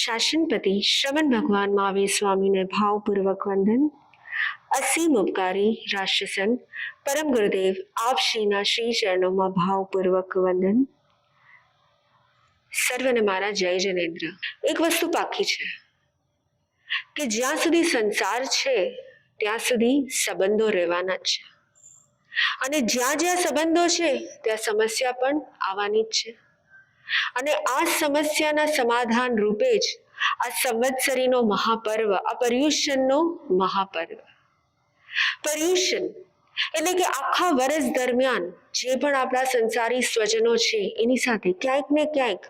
શાસનપતિ શ્રવણ ભગવાન મહાવીર સ્વામીને ભાવપૂર્વક વંદન. અસીમ ઉપકારી રાષ્ટ્રસંત પરમ ગુરુદેવ, આપ શ્રીના શ્રી ચરણોમાં ભાવપૂર્વક વંદન. સર્વને મારા જય જનેન્દ્ર. એક વસ્તુ પાકી છે, કે જ્યાં સુધી સંસાર છે, ત્યાં સુધી સંબંધો રહેવાના જ છે. અને જ્યાં જ્યાં સંબંધો છે, ત્યાં સમસ્યા પણ આવવાની જ છે. અને આ સમસ્યાના સમાધાન રૂપે જ આ સંવત્સરીનો મહાપર્વ, આ પર્યુષણનો મહાપર્વ. પર્યુષણ એટલે કે આખા વર્ષ દરમિયાન જે પણ આપણા સંસારી સ્વજનો છે, એની સાથે ક્યાંક ને ક્યાંક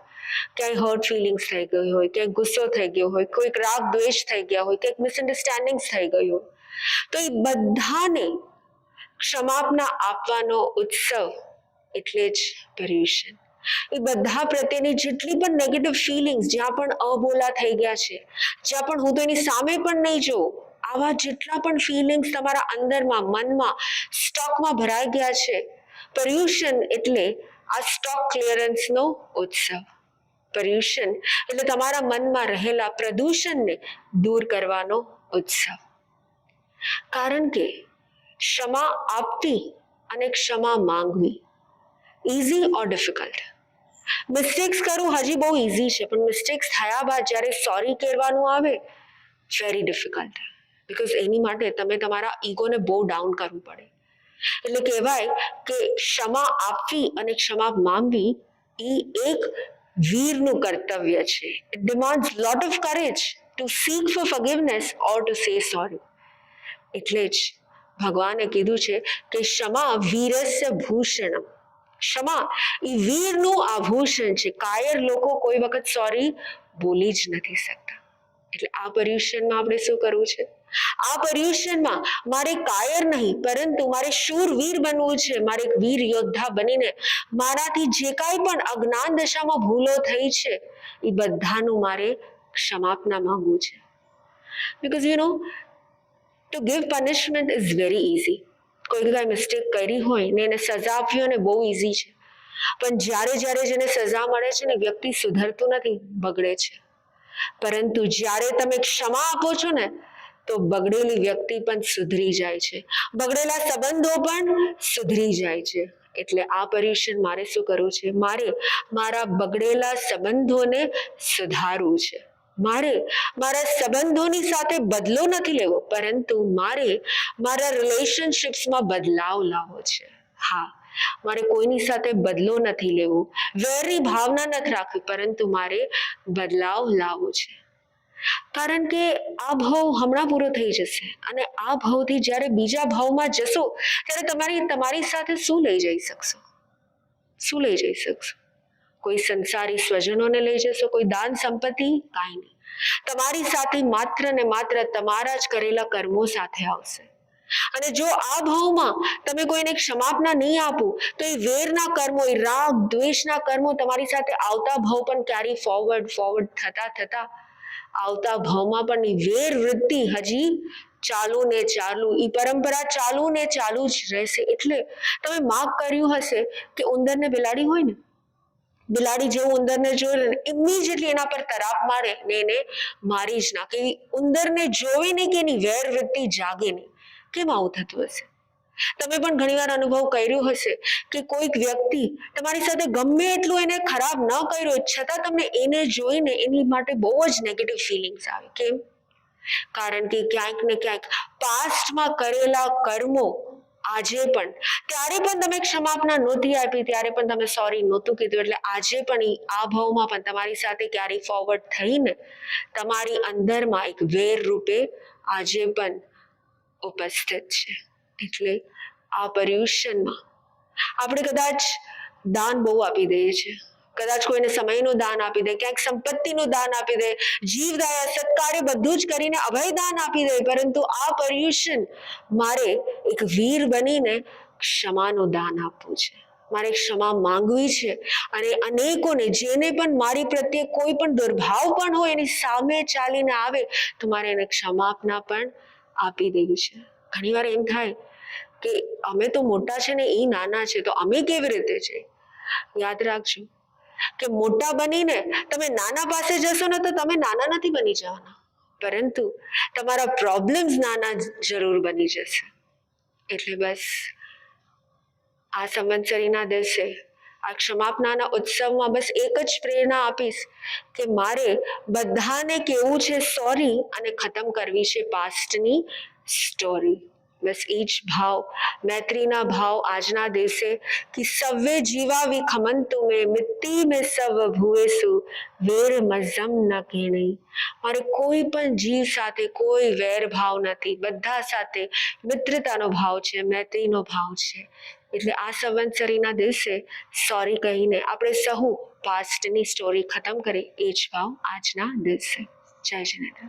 ક્યાંય હર્ટ ફિલિંગ્સ થઈ ગઈ હોય, ક્યાંક ગુસ્સો થઈ ગયો હોય, કોઈક રાગ દ્વેષ થઈ ગયા હોય, ક્યાંક મિસઅન્ડરસ્ટેન્ડિંગ્સ થઈ ગયું હોય, તો એ બધાને ક્ષમાપના આપવાનો ઉત્સવ એટલે જ પર્યુષણ. એ બધા પ્રત્યેની જેટલી પણ નેગેટિવ ફિલિંગ્સ જ્યાં પણ અબોલા થઈ ગયા છે, જ્યાં પણ હું તો એની સામે પણ નહીં જોઉં, આવા જેટલા પણ ફિલિંગ્સ તમારા અંદરમાં, મનમાં સ્ટોકમાં ભરાઈ ગયા છે પર્યુષણ એટલે આ સ્ટોક ક્લિયરન્સનો ઉત્સવ. પર્યુષણ એટલે તમારા મનમાં રહેલા પ્રદૂષણને દૂર કરવાનો ઉત્સવ. કારણ કે ક્ષમા આપતી અને ક્ષમા માંગવી ઇઝી ઓર ડિફિકલ્ટ મિસ્ટેક્સ કરવું હજી બહુ ઇઝી છે, પણ મિસ્ટેક્સ થયા બાદ જ્યારે સોરી કહેવાનું આવે વેરી ડિફિકલ્ટ બિકોઝ એની માટે તમે તમારા ઈગોને બહુ ડાઉન કરવું પડે. એટલે કહેવાય કે ક્ષમા આપવી અને ક્ષમા માંગવી એ એક વીરનું કર્તવ્ય છે. It demand lot of courage to seek for forgiveness or to say sorry એટલે જ ભગવાને કીધું છે કે ક્ષમા વીરસ્ય ભૂષણમ. ક્ષમા. એ વીરનું આભૂષણ છે. કાયર લોકો કોઈ વખત સોરી બોલી જ નથી શકતા. એટલે આ પર્યુષણમાં આપણે શું કરવું છે? આ પર્યુષણમાં મારે કાયર નહીં, પરંતુ મારે શૂરવીર બનવું છે. મારે એક વીર યોદ્ધા બનીને મારાથી જે કાંઈ પણ અજ્ઞાન દશામાં ભૂલો થઈ છે એ બધાનું મારે ક્ષમાપના માંગવું છે. Because you know to give punishment is very easy કોઈ કાંઈ મિસ્ટેક કરી હોય ને એને સજા આપવી અને બહુ ઇઝી છે. પણ જ્યારે જ્યારે જેને સજા મળે છે ને વ્યક્તિ સુધરતું નથી, બગડે છે. પરંતુ જ્યારે તમે ક્ષમા આપો છો ને, તો બગડેલી વ્યક્તિ પણ સુધરી જાય છે. બગડેલા સંબંધો પણ સુધરી જાય છે. એટલે આ પર્યુષણ મારે શું કરવું છે? મારે મારા બગડેલા સંબંધોને સુધારવું છે. મારે મારા સંબંધોની સાથે બદલો નથી લેવો, પરંતુ મારે મારા રિલેશનશિપ્સમાં બદલાવ લાવવો છે. હા, મારે કોઈની સાથે બદલો નથી લેવો વેરની ભાવના નથી રાખવી, પરંતુ મારે બદલાવ લાવવો છે. કારણ કે આ ભાવ હમણાં પૂરો થઈ જશે અને આ ભાવથી જ્યારે બીજા ભાવમાં જશો, ત્યારે તમારી તમારી સાથે શું લઈ જઈ શકશો? શું લઈ જઈ શકશો? કોઈ સંસારી સ્વજનોને લઈ જશો, કોઈ દાન સંપત્તિ? કાંઈ નહીં. તમારી સાથે માત્ર ને માત્ર તમારા જ કરેલા કર્મો સાથે આવશે. અને જો આ ભાવમાં તમે કોઈને ક્ષમાપના નહીં આપો, તો એ વેરના કર્મો, એ રાગ, દ્વેષના કર્મો તમારી સાથે આવતા ભાવ પણ ક્યારેય ફોરવર્ડ ફોરવર્ડ થતા થતા આવતા ભાવમાં પણ એ વેર વૃત્તિ હજી ચાલુ ને ચાલુ, એ પરંપરા ચાલુ ને ચાલુ જ રહેશે. એટલે તમે માફ કર્યું હશે કે ઉંદરને બિલાડી હોય ને? બિલાડી જેવું ઉંદરને જોઈ ને ઇમિજિએટલી એના પર તરાપ મારે ને એને મારી જ નાખે. ઉંદરને જોઈને કે એની વેર વૃત્તિ જાગે નહીં. કેમ આવું થતું હશે? તમે પણ ઘણીવાર અનુભવ કર્યો હશે કે કોઈક વ્યક્તિ તમારી સાથે ગમે એટલું એને ખરાબ ન કર્યો છતાં તમને એને જોઈને એની માટે બહુ જ નેગેટિવ ફિલિંગ્સ આવે. કેમ? કારણ કે ક્યાંક ને ક્યાંક પાસ્ટમાં કરેલા કર્મો આજે પણ. ત્યારે પણ તમે ક્ષમાપના નહોતી આપી, ત્યારે પણ તમે સોરી નહોતું કીધું. એટલે આજે પણ આ ભાવમાં પણ તમારી સાથે ક્યારેય ફોરવર્ડ થઈને તમારી અંદરમાં એક વેર રૂપે આજે પણ ઉપસ્થિત છે. એટલે આ પર્યુષણમાં આપણે કદાચ દાન બહુ આપી દઈએ છીએ. કદાચ કોઈને સમયનું દાન આપી દે, ક્યાંક સંપત્તિનું દાન આપી દે જીવદયા સત્કારે બધું જ કરીને અભય દાન આપી દે, પરંતુ આ પર્યુષણ મારે એક વીર બનીને ક્ષમાનું દાન આપવું છે. મારે ક્ષમા માંગવી છે અને અનેકોને જેને પણ મારી પ્રત્યે કોઈ પણ દુર્ભાવ પણ હોય, એની સામે ચાલીને આવે, તો મારે એને ક્ષમાપના પણ આપી દેવી છે. ઘણીવાર એમ થાય કે અમે તો મોટા છે ને એ નાના છે, તો અમે કેવી રીતે છે? યાદ રાખજો કે મોટા બનીને તમે નાના પાસે જશો ને તો તમે નાના નથી બની જવાના. પરંતુ તમારા પ્રોબ્લેમ્સ નાના જરૂર બની જશે. એટલે બસ આ સંવત્સરીના દિવસે, આ ક્ષમાપનાના ઉત્સવમાં બસ એક જ પ્રેરણા આપીશ કે મારે બધાને કેવું છે સોરી અને ખતમ કરવી છે પાસ્ટની સ્ટોરી બસ એ જ ભાવ, મૈત્રીના ભાવ આજના દિવસે કે સવે જીવા વિખમંતુ મેં મિત્તી મે સવ ભૂએસુ વેર મઝમ ન કેણી મારે કોઈ પણ જીવ સાથે કોઈ વેર ભાવ નથી, બધા સાથે મિત્રતાનો ભાવ છે, મૈત્રીનો ભાવ છે. એટલે આ સંવંતસરીના દિવસે સોરી કહીને આપણે સહુ પાસ્ટની સ્ટોરી ખતમ કરી એ જ ભાવ આજના દિવસે. જય જનેન્દ્ર